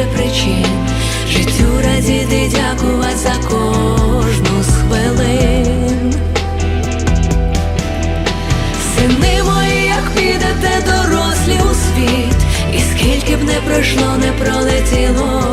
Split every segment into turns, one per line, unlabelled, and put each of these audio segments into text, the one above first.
більше причин. Життю радіти, дякувати за кожну з хвилин. Сини мої, як підете дорослі у світ, і скільки б не пройшло, не пролетіло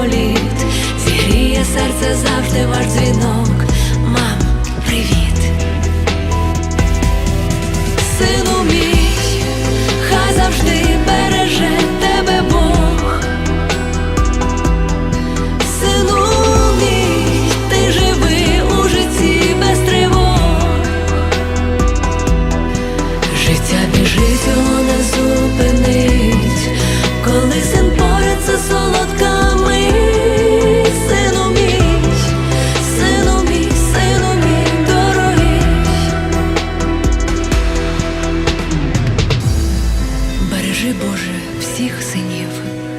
you.